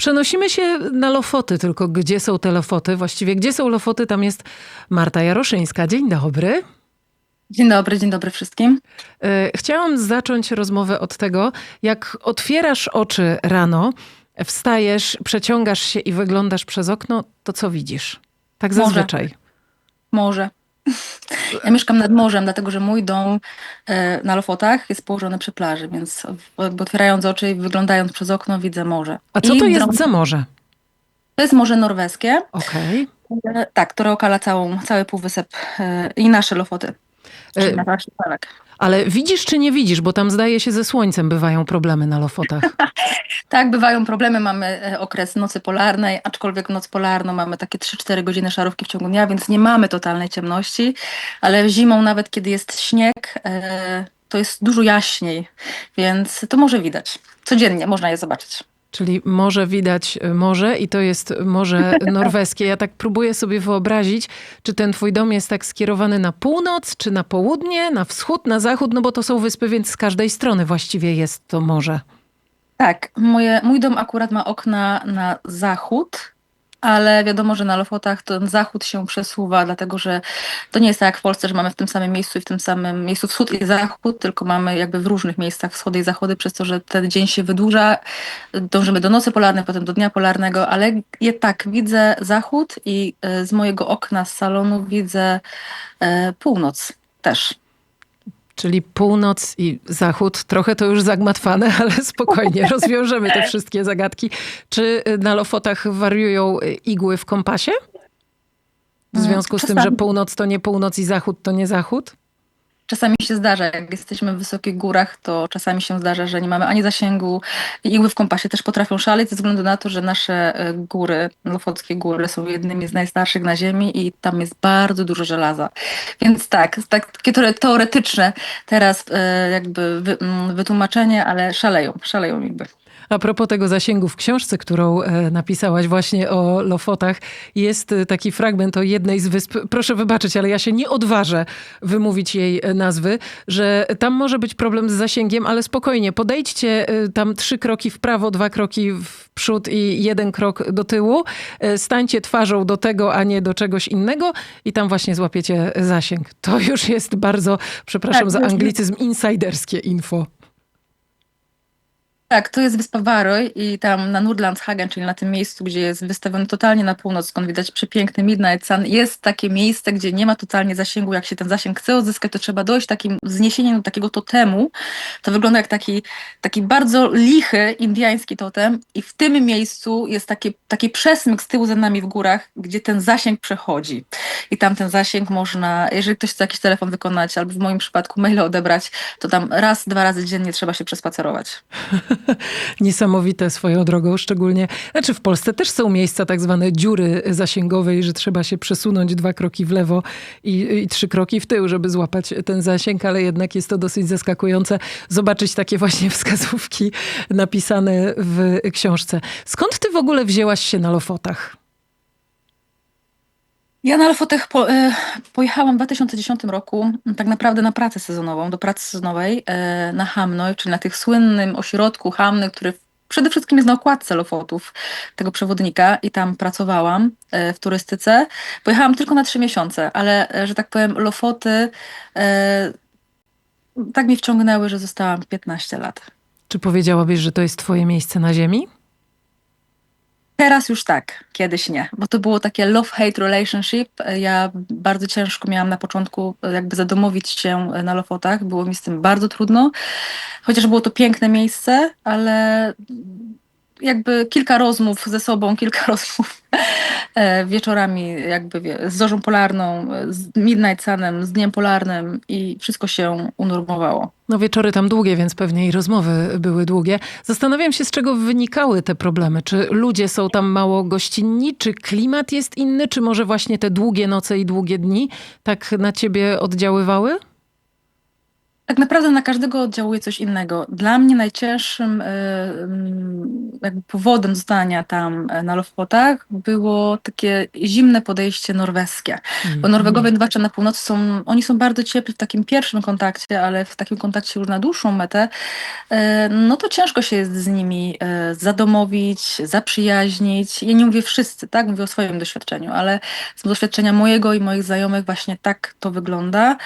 Przenosimy się na Lofoty, tylko gdzie są te Lofoty? Właściwie gdzie są Lofoty, tam jest Marta Jaroszyńska. Dzień dobry. Dzień dobry, dzień dobry wszystkim. E, chciałam zacząć rozmowę od tego, jak otwierasz oczy rano, wstajesz, przeciągasz się i wyglądasz przez okno, to co widzisz? Tak zazwyczaj. Morze. Ja mieszkam nad morzem, dlatego że mój dom e, na Lofotach jest położony przy plaży, więc otwierając oczy i wyglądając przez okno widzę morze. A co I to jest za morze? To jest morze norweskie, Okej. e, tak, które okala całą, cały półwysep e, i nasze Lofoty. Czyli nasz archipelag. Ale widzisz czy nie widzisz? Bo tam zdaje się ze słońcem bywają problemy na Lofotach. Tak, bywają problemy, mamy e, okres nocy polarnej, aczkolwiek noc polarną mamy takie 3-4 godziny szarówki w ciągu dnia, więc nie mamy totalnej ciemności, ale zimą nawet kiedy jest śnieg, e, to jest dużo jaśniej, więc to może widać. Codziennie można je zobaczyć. Czyli morze widać y, morze i to jest morze norweskie. Ja tak próbuję sobie wyobrazić, czy ten twój dom jest tak skierowany na północ, czy na południe, na wschód, na zachód, no bo to są wyspy, więc z każdej strony właściwie jest to morze. Tak, moje, mój dom akurat ma okna na zachód, ale wiadomo, że na Lofotach ten zachód się przesuwa, dlatego że to nie jest tak jak w Polsce, że mamy w tym samym miejscu i w tym samym miejscu wschód i zachód, tylko mamy jakby w różnych miejscach wschody i zachody, przez to, że ten dzień się wydłuża, dążymy do nocy polarnej, potem do dnia polarnego, ale je tak, widzę zachód i e, z mojego okna z salonu widzę e, północ też. Czyli północ i zachód. Trochę to już zagmatwane, ale spokojnie, rozwiążemy te wszystkie zagadki. Czy y, na Lofotach wariują y, igły w kompasie? W Mm, związku z tym, że czasami. północ to nie północ i zachód to nie zachód? Czasami się zdarza, jak jesteśmy w wysokich górach, to czasami się zdarza, że nie mamy ani zasięgu. Igły w kompasie też potrafią szaleć ze względu na to, że nasze e, góry, Lofockie góry są jednymi z najstarszych na ziemi i tam jest bardzo dużo żelaza. Więc tak, tak takie teore- teoretyczne teraz e, jakby mm, wytłumaczenie, ale szaleją, szaleją igły. A propos tego zasięgu w książce, którą e, napisałaś właśnie o Lofotach, jest e, taki fragment o jednej z wysp. Proszę wybaczyć, ale ja się nie odważę wymówić jej e, nazwy, że tam może być problem z zasięgiem, ale spokojnie, podejdźcie tam trzy kroki w prawo, dwa kroki w przód i jeden krok do tyłu. Stańcie twarzą do tego, a nie do czegoś innego i tam właśnie złapiecie zasięg. To już jest bardzo, przepraszam Tak, za anglicyzm, insiderskie info. Tak, to jest wyspa Varoj i tam na Nordlandshagen, czyli na tym miejscu, gdzie jest wystawiony totalnie na północ, skąd widać przepiękny Midnight Sun, jest takie miejsce, gdzie nie ma totalnie zasięgu. Jak się ten zasięg chce odzyskać, to trzeba dojść takim wzniesieniem do takiego totemu. To wygląda jak taki, taki bardzo lichy indyjski totem i w tym miejscu jest taki, taki przesmyk z tyłu za nami w górach, gdzie ten zasięg przechodzi. I tam ten zasięg można, jeżeli ktoś chce jakiś telefon wykonać, albo w moim przypadku maile odebrać, to tam raz, dwa razy dziennie trzeba się przespacerować. Niesamowite swoją drogą, szczególnie, znaczy w Polsce też są miejsca tak zwane dziury zasięgowej, że trzeba się przesunąć dwa kroki w lewo i, i trzy kroki w tył, żeby złapać ten zasięg, ale jednak jest to dosyć zaskakujące zobaczyć takie właśnie wskazówki napisane w książce. Skąd ty w ogóle wzięłaś się na Lofotach? Ja na Lofotech po, e, pojechałam w 2010 roku m, tak naprawdę na pracę sezonową, do pracy sezonowej e, na Hamnoj, czyli na tych słynnym ośrodku Hamny, który przede wszystkim jest na okładce Lofotów, tego przewodnika i tam pracowałam e, w turystyce. Pojechałam tylko na trzy miesiące, ale e, że tak powiem Lofoty e, tak mnie wciągnęły, że zostałam 15 lat. Czy powiedziałabyś, że to jest twoje miejsce na ziemi? Teraz już tak, kiedyś nie, bo to było takie love-hate relationship. Ja bardzo ciężko miałam na początku jakby zadomowić się na Lofotach, było mi z tym bardzo trudno, chociaż było to piękne miejsce, ale jakby kilka rozmów ze sobą, kilka rozmów e, wieczorami jakby wie, z zorzą polarną, z Midnight Sunem, z dniem polarnym i wszystko się unormowało. No wieczory tam długie, więc pewnie i rozmowy były długie. Zastanawiam się, z czego wynikały te problemy. Czy ludzie są tam mało gościnni, czy klimat jest inny, czy może właśnie te długie noce i długie dni tak na ciebie oddziaływały? Tak naprawdę na każdego oddziałuje coś innego. Dla mnie najcięższym mm, jakby powodem zostania tam e, na Lofotach było takie zimne podejście norweskie. Bo Norwegowie, zwłaszcza na północy, są, oni są bardzo ciepli w takim pierwszym kontakcie, ale w takim kontakcie już na dłuższą metę, e, no to ciężko się jest z nimi e, zadomowić, zaprzyjaźnić. Ja nie mówię wszyscy, tak? Mówię o swoim doświadczeniu, ale z doświadczenia mojego i moich znajomych właśnie tak to wygląda.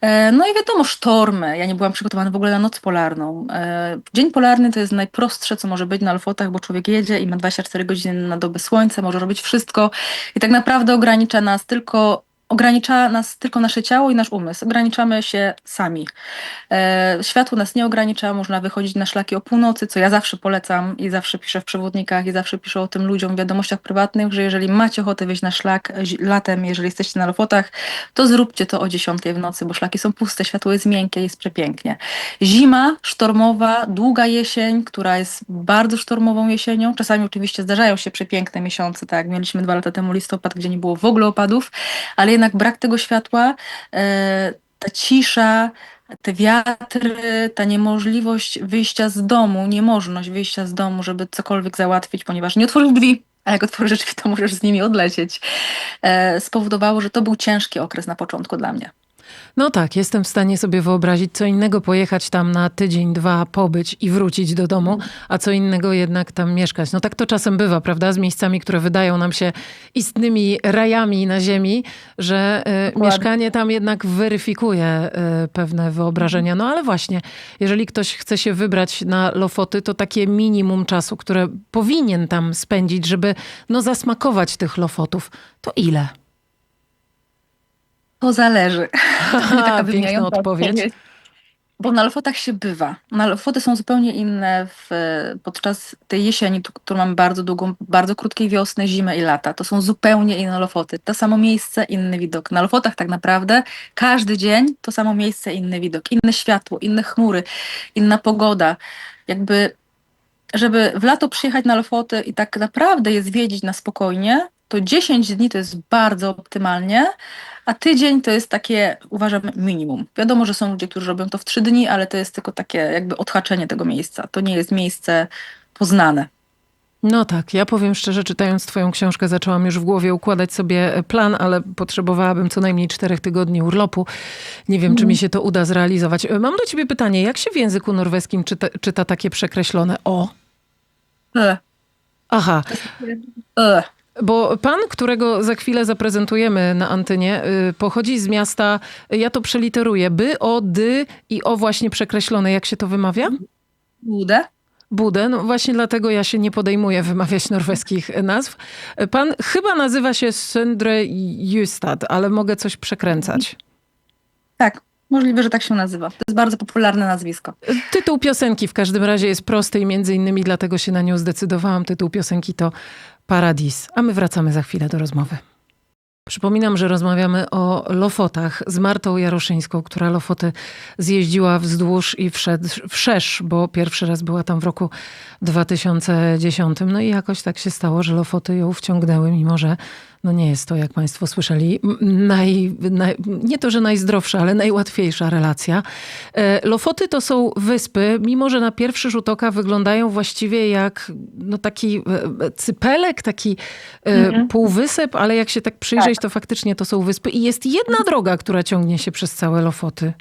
E, No i wiadomo, sztormy. Ja nie byłam przygotowana w ogóle na noc polarną. E, Dzień polarny to jest najprostsze, co może być na Lofotach, bo człowiek jedzie i ma 24 godziny na dobę słońca, może robić wszystko i tak naprawdę ogranicza nas tylko ogranicza nas tylko nasze ciało i nasz umysł. Ograniczamy się sami. E, światło nas nie ogranicza, można wychodzić na szlaki o północy, co ja zawsze polecam i zawsze piszę w przewodnikach i zawsze piszę o tym ludziom w wiadomościach prywatnych, że jeżeli macie ochotę wyjść na szlak zi- latem, jeżeli jesteście na Lofotach, to zróbcie to o 10 w nocy, bo szlaki są puste, światło jest miękkie, jest przepięknie. Zima sztormowa, długa jesień, która jest bardzo sztormową jesienią. Czasami oczywiście zdarzają się przepiękne miesiące, tak mieliśmy dwa lata temu listopad, gdzie nie było w ogóle opadów, ale jednak brak tego światła, e, ta cisza, te wiatry, ta niemożliwość wyjścia z domu, niemożność wyjścia z domu, żeby cokolwiek załatwić, ponieważ nie otworzysz drzwi, a jak otworzysz drzwi, to możesz z nimi odlecieć, e, spowodowało, że to był ciężki okres na początku dla mnie. No tak, jestem w stanie sobie wyobrazić, co innego pojechać tam na tydzień, dwa, pobyć i wrócić do domu, a co innego jednak tam mieszkać. No tak to czasem bywa, prawda? Z miejscami, które wydają nam się istnymi rajami na ziemi, że Dokładnie. mieszkanie tam jednak weryfikuje e, pewne wyobrażenia. No ale właśnie, jeżeli ktoś chce się wybrać na Lofoty, to takie minimum czasu, które powinien tam spędzić, żeby no zasmakować tych Lofotów, to ile? To zależy. To będzie taka piękna wymijająca odpowiedź. Bo na Lofotach się bywa. Na Lofoty są zupełnie inne w, podczas tej jesieni, tu- którą mamy bardzo długą, bardzo krótkiej wiosny, zimę i lata. To są zupełnie inne Lofoty. To samo miejsce, inny widok. Na Lofotach tak naprawdę każdy dzień to samo miejsce, inny widok. Inne światło, inne chmury, inna pogoda. Jakby, żeby w lato przyjechać na Lofoty i tak naprawdę je zwiedzić na spokojnie, to 10 dni to jest bardzo optymalnie, a tydzień to jest takie, uważam, minimum. Wiadomo, że są ludzie, którzy robią to w trzy dni, ale to jest tylko takie jakby odhaczenie tego miejsca. To nie jest miejsce poznane. No tak, ja powiem szczerze, czytając Twoją książkę, zaczęłam już w głowie układać sobie plan, ale potrzebowałabym co najmniej czterech tygodni urlopu. Nie wiem, czy mi się to uda zrealizować. Mam do Ciebie pytanie, jak się w języku norweskim czyta, czyta takie przekreślone o? E, Aha, e. bo pan, którego za chwilę zaprezentujemy na antenie, y, pochodzi z miasta, ja to przeliteruję, by, o, dy i o właśnie przekreślone. Jak się to wymawia? Budę. Budę, no właśnie dlatego ja się nie podejmuję wymawiać norweskich nazw. Pan chyba nazywa się Sindre Justad, ale mogę coś przekręcać. Tak, możliwe, że tak się nazywa. To jest bardzo popularne nazwisko. Tytuł piosenki w każdym razie jest prosty i między innymi dlatego się na nią zdecydowałam. Tytuł piosenki to Paradis, a my wracamy za chwilę do rozmowy. Przypominam, że rozmawiamy o Lofotach z Martą Jaroszyńską, która Lofoty zjeździła wzdłuż i wszerz, bo pierwszy raz była tam w roku 2010. No i jakoś tak się stało, że Lofoty ją wciągnęły, mimo że no nie jest to, jak Państwo słyszeli, naj, naj, nie to, że najzdrowsza, ale najłatwiejsza relacja. E, Lofoty to są wyspy, mimo że na pierwszy rzut oka wyglądają właściwie jak no, taki e, e, cypelek, taki Mhm. półwysep, ale jak się tak przyjrzeć, to faktycznie to są wyspy. I jest jedna droga, która ciągnie się przez całe Lofoty.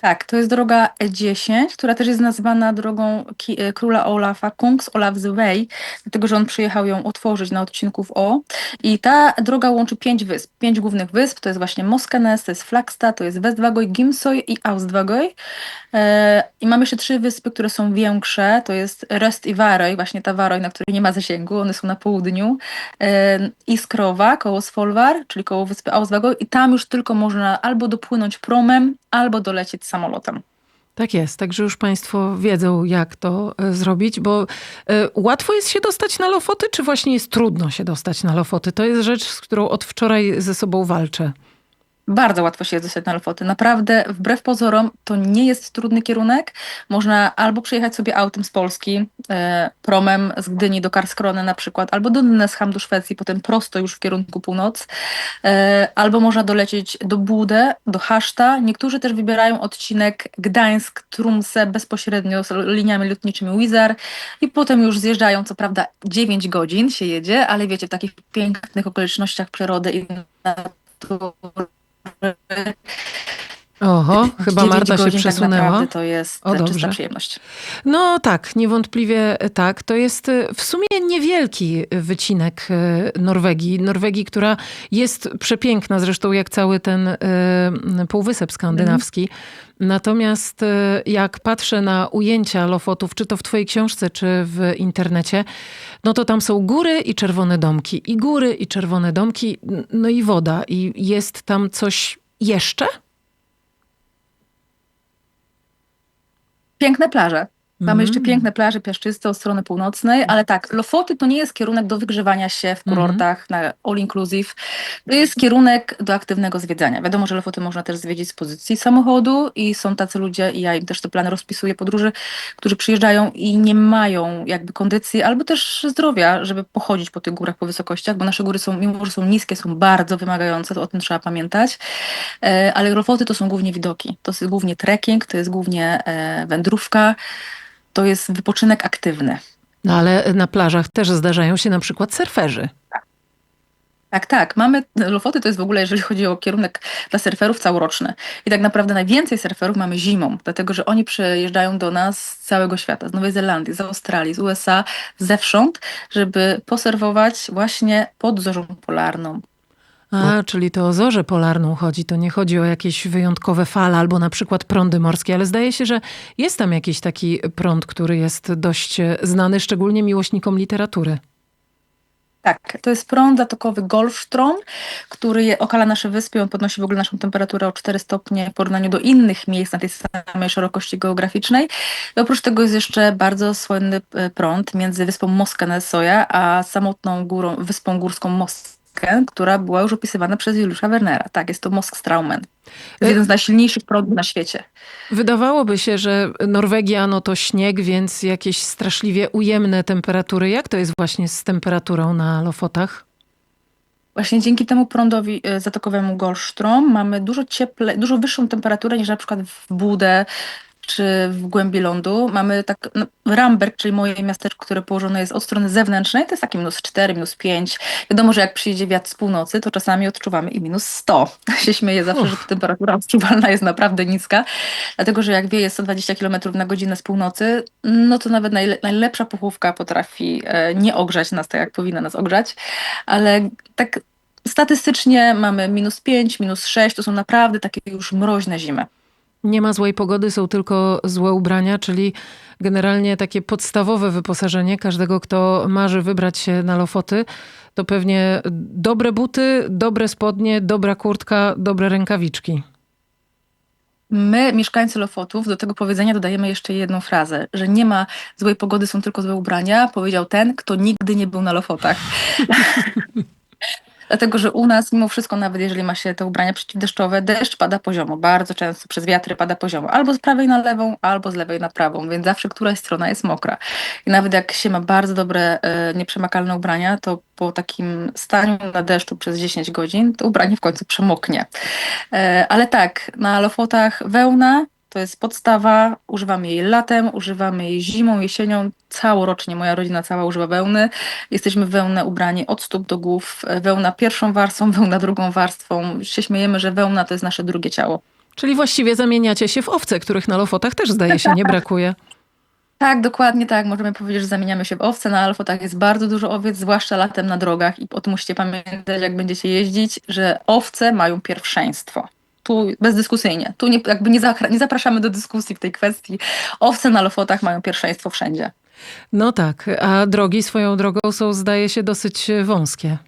Tak, to jest droga E10, która też jest nazywana drogą ki- e, króla Olafa, Kungs Olaf's Way, dlatego że on przyjechał ją otworzyć na odcinku w O. I ta droga łączy pięć wysp, pięć głównych wysp, to jest właśnie Moskenes, to jest Flagstad, to jest Westwagoj, Gimsoy i Austwagoj. E, I mamy jeszcze trzy wyspy, które są większe, to jest Rest i Varoj, właśnie ta Varoj, na której nie ma zasięgu, one są na południu. E, Iskrowa, koło Svolvar, czyli koło wyspy Austwagoj i tam już tylko można albo dopłynąć promem, albo dolecieć samolotem. Tak jest, także już Państwo wiedzą, jak to e, zrobić, bo e, łatwo jest się dostać na Lofoty, czy właśnie jest trudno się dostać na Lofoty? To jest rzecz, z którą od wczoraj ze sobą walczę. Bardzo łatwo się jest dostać na Lofoty. Naprawdę, wbrew pozorom, to nie jest trudny kierunek. Można albo przyjechać sobie autem z Polski, e, promem z Gdyni do Karskrony na przykład, albo do Nynäsham do Szwecji, potem prosto już w kierunku północ, e, albo można dolecieć do Budę, do Haszta. Niektórzy też wybierają odcinek Gdańsk-Trumse bezpośrednio z liniami lotniczymi Wizar i potem już zjeżdżają, co prawda 9 godzin się jedzie, ale wiecie, w takich pięknych okolicznościach przyrody i natury 嗯嗯 Oho, chyba 9 Marta się godzin przesunęła. Tak naprawdę to jest O, czysta dobrze. przyjemność. No tak, niewątpliwie tak. To jest y, w sumie niewielki wycinek y, Norwegii. Norwegii, która jest przepiękna, zresztą jak cały ten y, półwysep skandynawski. Natomiast y, jak patrzę na ujęcia Lofotów, czy to w twojej książce, czy w internecie, no to tam są góry i czerwone domki. I góry i czerwone domki, no i woda. I jest tam coś jeszcze? Piękne plaże. Mamy Mm. jeszcze piękne plaże piaszczyste od strony północnej, ale tak, Lofoty to nie jest kierunek do wygrzewania się w kurortach na all inclusive. To jest kierunek do aktywnego zwiedzania. Wiadomo, że Lofoty można też zwiedzić z pozycji samochodu i są tacy ludzie, i ja im też te plany rozpisuję podróży, którzy przyjeżdżają i nie mają jakby kondycji albo też zdrowia, żeby pochodzić po tych górach, po wysokościach, bo nasze góry są, mimo że są niskie, są bardzo wymagające, to o tym trzeba pamiętać. E, Ale Lofoty to są głównie widoki. To jest głównie trekking, to jest głównie e, wędrówka, to jest wypoczynek aktywny. No ale na plażach też zdarzają się na przykład surferzy. Tak, tak. Mamy Lofoty to jest w ogóle, jeżeli chodzi o kierunek dla surferów, całoroczny. I tak naprawdę najwięcej surferów mamy zimą, dlatego że oni przyjeżdżają do nas z całego świata, z Nowej Zelandii, z Australii, z USA, zewsząd, żeby poserwować właśnie pod zorzą polarną. A, czyli to o zorzę polarną chodzi. To nie chodzi o jakieś wyjątkowe fale albo na przykład prądy morskie, ale zdaje się, że jest tam jakiś taki prąd, który jest dość znany, szczególnie miłośnikom literatury. Tak, to jest prąd zatokowy Golfstrom, który okala nasze wyspy. On podnosi w ogóle naszą temperaturę o 4 stopnie w porównaniu do innych miejsc na tej samej szerokości geograficznej. I oprócz tego jest jeszcze bardzo słynny e, prąd między wyspą Moska-Nesoja a samotną górą, wyspą górską Moskę, która była już opisywana przez Juliusza Wernera. Tak, jest to Moskstraumen. To jest jeden z najsilniejszych prądów na świecie. Wydawałoby się, że Norwegia no to śnieg, więc jakieś straszliwie ujemne temperatury. Jak to jest właśnie z temperaturą na Lofotach? Właśnie dzięki temu prądowi e, zatokowemu Golfstrom mamy dużo cieple, dużo wyższą temperaturę niż na przykład w Budę czy w głębi lądu. Mamy tak, no, Ramberg, czyli moje miasteczko, które położone jest od strony zewnętrznej, to jest takie minus 4, minus 5. Wiadomo, że jak przyjdzie wiatr z północy, to czasami odczuwamy i minus 100. się śmieję zawsze, że temperatura odczuwalna jest naprawdę niska, dlatego, że jak wieje 120 km na godzinę z północy, no to nawet najle najlepsza puchówka potrafi e, nie ogrzać nas tak, jak powinna nas ogrzać, ale tak statystycznie mamy minus 5, minus 6, to są naprawdę takie już mroźne zimy. Nie ma złej pogody, są tylko złe ubrania, czyli generalnie takie podstawowe wyposażenie każdego, kto marzy wybrać się na Lofoty, to pewnie dobre buty, dobre spodnie, dobra kurtka, dobre rękawiczki. My, mieszkańcy Lofotów, do tego powiedzenia dodajemy jeszcze jedną frazę, że nie ma złej pogody, są tylko złe ubrania, powiedział ten, kto nigdy nie był na Lofotach. Dlatego, że u nas mimo wszystko, nawet jeżeli ma się te ubrania przeciwdeszczowe, deszcz pada poziomo. Bardzo często przez wiatry pada poziomo. Albo z prawej na lewą, albo z lewej na prawą, więc zawsze któraś strona jest mokra. I nawet jak się ma bardzo dobre, e, nieprzemakalne ubrania, to po takim staniu na deszczu przez 10 godzin, to ubranie w końcu przemoknie. E, ale tak, na Lofotach wełna to jest podstawa, używamy jej latem, używamy jej zimą, jesienią, całorocznie moja rodzina cała używa wełny. Jesteśmy w wełnę ubrani od stóp do głów, wełna pierwszą warstwą, wełna drugą warstwą. Się śmiejemy, że wełna to jest nasze drugie ciało. Czyli właściwie zamieniacie się w owce, których na Lofotach też zdaje się nie brakuje. Tak, dokładnie tak. Możemy powiedzieć, że zamieniamy się w owce. Na Alfotach jest bardzo dużo owiec, zwłaszcza latem na drogach i o tym musicie pamiętać, jak będziecie jeździć, że owce mają pierwszeństwo. Tu bezdyskusyjnie. Tu nie, jakby nie, nie zapraszamy do dyskusji w tej kwestii. Owce na Lofotach mają pierwszeństwo wszędzie. No tak, a drogi swoją drogą są, zdaje się, dosyć wąskie.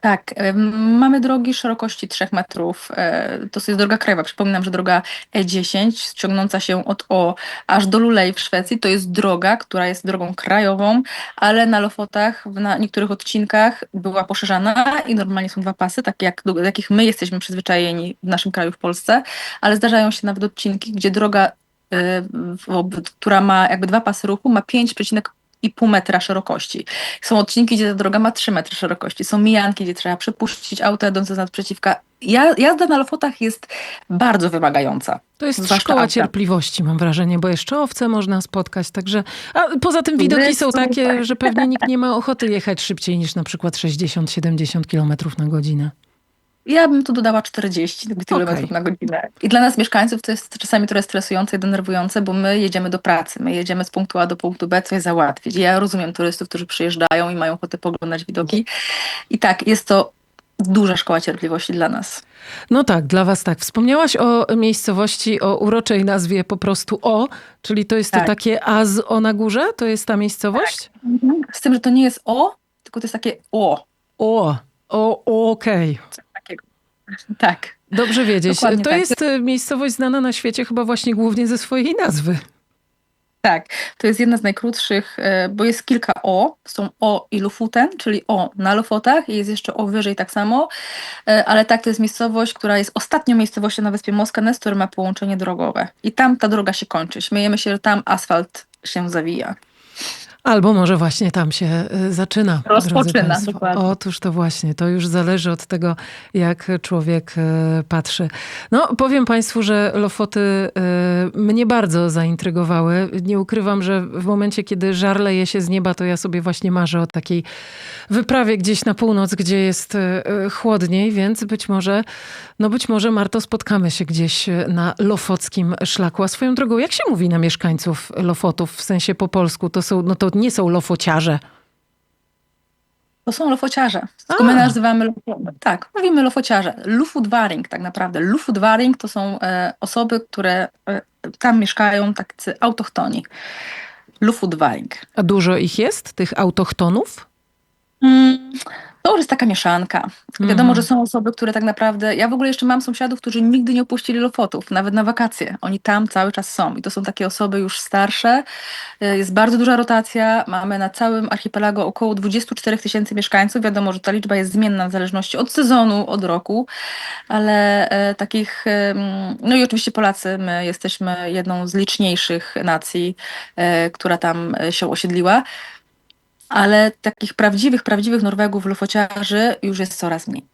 Tak, em, mamy drogi szerokości 3 metrów. e, To jest droga krajowa. Przypominam, że droga E10, ciągnąca się od O aż do Lulej w Szwecji, to jest droga, która jest drogą krajową, ale na Lofotach na niektórych odcinkach była poszerzana i normalnie są dwa pasy, takie jak, do jakich my jesteśmy przyzwyczajeni w naszym kraju, w Polsce, ale zdarzają się nawet odcinki, gdzie droga, e, która ma jakby dwa pasy ruchu, ma 5,5 metra szerokości. Są odcinki, gdzie ta droga ma 3 metry szerokości. Są mijanki, gdzie trzeba przepuścić auto jadące z nadprzeciwka. Ja, jazda na Lofotach jest bardzo wymagająca. To jest Zwłaszcza szkoła auta. cierpliwości, mam wrażenie, bo jeszcze owce można spotkać, także... A poza tym widoki są Super. takie, że pewnie nikt nie ma ochoty jechać szybciej niż na przykład 60-70 km na godzinę. Ja bym tu dodała 40 km Okej. na godzinę. I dla nas mieszkańców to jest czasami trochę stresujące i denerwujące, bo my jedziemy do pracy, my jedziemy z punktu A do punktu B coś załatwić. Ja rozumiem turystów, którzy przyjeżdżają i mają ochotę poglądać widoki. I tak, jest to duża szkoła cierpliwości dla nas. No tak, dla was tak. Wspomniałaś o miejscowości o uroczej nazwie po prostu O, czyli to jest to Tak. takie A z O na górze? To jest ta miejscowość? Z tym, że to nie jest O, tylko to jest takie O. O, o, okej. Takiego. Tak. Dobrze wiedzieć. Dokładnie to tak. jest e, miejscowość znana na świecie chyba właśnie głównie ze swojej nazwy. Tak, to jest jedna z najkrótszych, e, bo jest kilka O. Są O i Lufuten, czyli O na Lofotach i jest jeszcze O wyżej tak samo. E, Ale tak, to jest miejscowość, która jest ostatnią miejscowością na wyspie Moskanes, która ma połączenie drogowe. I tam ta droga się kończy. Śmiejemy się, że tam asfalt się zawija. Albo może właśnie tam się e, zaczyna. Rozpoczyna, dokładnie. Otóż to właśnie, to już zależy od tego, jak człowiek e, patrzy. No, powiem Państwu, że Lofoty e, mnie bardzo zaintrygowały. Nie ukrywam, że w momencie, kiedy żar leje się z nieba, to ja sobie właśnie marzę o takiej wyprawie gdzieś na północ, gdzie jest chłodniej, więc być może, no być może Marto, spotkamy się gdzieś na lofockim szlaku. A swoją drogą, jak się mówi na mieszkańców Lofotów, w sensie po polsku? To są, no to nie są lofociarze. To są lofociarze. A. Tylko my nazywamy, tak, mówimy lofociarze. Lufudwaring tak naprawdę. Lufudwaring to są e, osoby, które e, tam mieszkają, tacy autochtoni. Lufudwaring. A dużo ich jest, tych autochtonów? Mm, To już jest taka mieszanka. Wiadomo, Mhm. że są osoby, które tak naprawdę. Ja w ogóle jeszcze mam sąsiadów, którzy nigdy nie opuścili Lofotów, nawet na wakacje. Oni tam cały czas są. I to są takie osoby już starsze. Y, Jest bardzo duża rotacja. Mamy na całym archipelagu około 24 tysięcy mieszkańców. Wiadomo, że ta liczba jest zmienna w zależności od sezonu, od roku, ale e, takich. No i oczywiście Polacy, my jesteśmy jedną z liczniejszych nacji, e, która tam e, się osiedliła. Ale takich prawdziwych, prawdziwych Norwegów, lofociarzy już jest coraz mniej.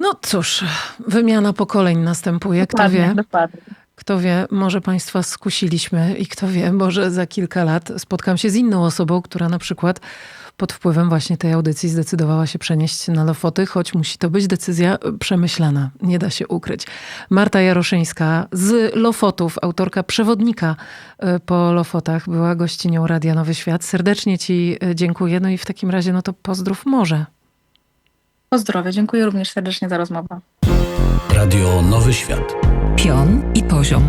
No cóż, wymiana pokoleń następuje. Kto wie, dokładnie. Kto wie, może Państwa skusiliśmy i kto wie, może za kilka lat spotkam się z inną osobą, która na przykład pod wpływem właśnie tej audycji zdecydowała się przenieść na Lofoty, choć musi to być decyzja przemyślana, nie da się ukryć. Marta Jaroszyńska z Lofotów, autorka przewodnika e, po Lofotach, była gościnią Radia Nowy Świat. Serdecznie Ci e, dziękuję. No i w takim razie, no to pozdrów morze. Pozdrowie, dziękuję również serdecznie za rozmowę. Radio Nowy Świat. Pion i poziom.